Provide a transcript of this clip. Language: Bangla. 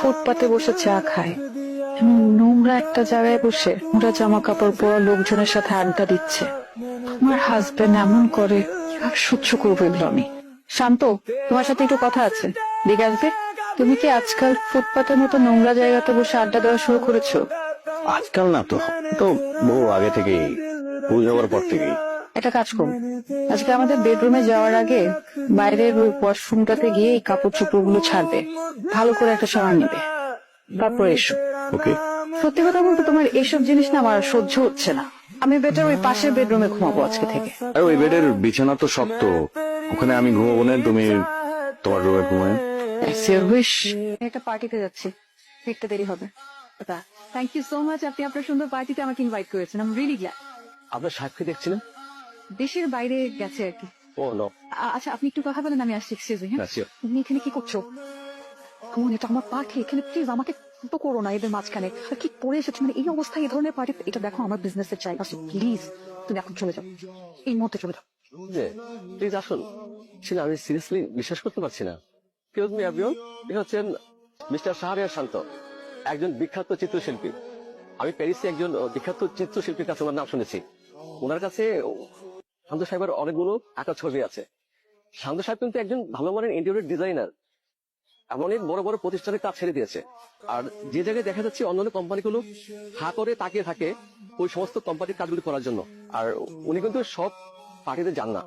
ফুটপাতে বসে চা খায় এমন নোংরা একটা জায়গায় বসে ওরা জামা কাপড় পরা লোকজনের সাথে আড্ডা দিচ্ছে। আমার হাজবেন্ড এমন করে আর সহ্য করব এগুলো আমি? শান্ত তোমার সাথে একটু কথা আছে। দেখে আসবে? তুমি কি আজকাল ফুটপাতের মতো নোংরা জায়গাতে বসে আড্ডা দেওয়া শুরু করেছ? আজকাল না তো। তো বহু আগে থেকে পুজো হওয়ার পর থেকেই। একটা কাজ করুন। আজকে আমাদের বেডরুমে যাওয়ার আগে বাইরের ওই ওয়াশরুমটাতে গিয়ে এই কাপড় চোপড়গুলো ছাড়বে। ভালো করে একটা সময় নেবে। তারপর এসো। ওকে। সত্যি কথা বলতে তোমার এইসব জিনিস না আমার সহ্য হচ্ছে না। আমি বেটার ওই পাশের বেডরুমে ঘুমাবো আজকে থেকে। আর ওই বেডের বিছানা তো শক্ত। ওখানে আমি ঘুমাবো না তুমি তোমার রুমে ঘুমায় একটা পার্টিতে যাচ্ছি। ফিরতে দেরি হবে। থ্যাংক ইউ সো মাচ আপনি আপনার সুন্দর পার্টিতে আমাকে ইনভাইট করেছেন। আম রিলি গ্ল্যাড আপনার সাক্ষী দেখছিলেন? দেশের বাইরে গেছে আর কি। Oh no. আচ্ছা আপনি একটু কথা বলেন আমি আসছি এক্সকিউজ হ্যাঁ? হ্যাঁ, তুমি এখানে কি করছ? কেমন এটা আমার পার্টি এখানে প্লিজ আমাকে তো করো না এদের মাঝখানে। আর কি পরে এসেছ? মানে এই অবস্থায় এই ধরনের পার্টি এটা দেখো আমার বিজনেসের জায়গা প্লিজ তুমি এখন চলে যাও। এই মুহূর্তে চলে যাও। প্লিজ আসুন। আসলে আমি সিরিয়াসলি বিশ্বাস করতে পারছি না। কেউ মি এভরিওয়ান ইনি হচ্ছেন মিস্টার শাহরিয়ার শান্ত একজন বিখ্যাত চিত্রশিল্পী। আমি প্যারিসে একজন বিখ্যাত চিত্রশিল্পীর কাছে ওনার নাম শুনেছি। ওনার কাছে শান্ত সাহেবের অনেকগুলো আঁকা ছবি আছে। শান্ত সাহেব কিন্তু একজন ভালো মানের ইন্টেরিয়র ডিজাইনার এমন এক বড় বড় প্রতিষ্ঠানে কাজ ছেড়ে দিয়েছে। আর যে জায়গায় দেখা যাচ্ছে, অন্যান্য কোম্পানিগুলো হা করে তাকিয়ে থাকে ওই সমস্ত কোম্পানির কাজগুলি করার জন্য। আর উনি কিন্তু সব পার্টিতে যান না।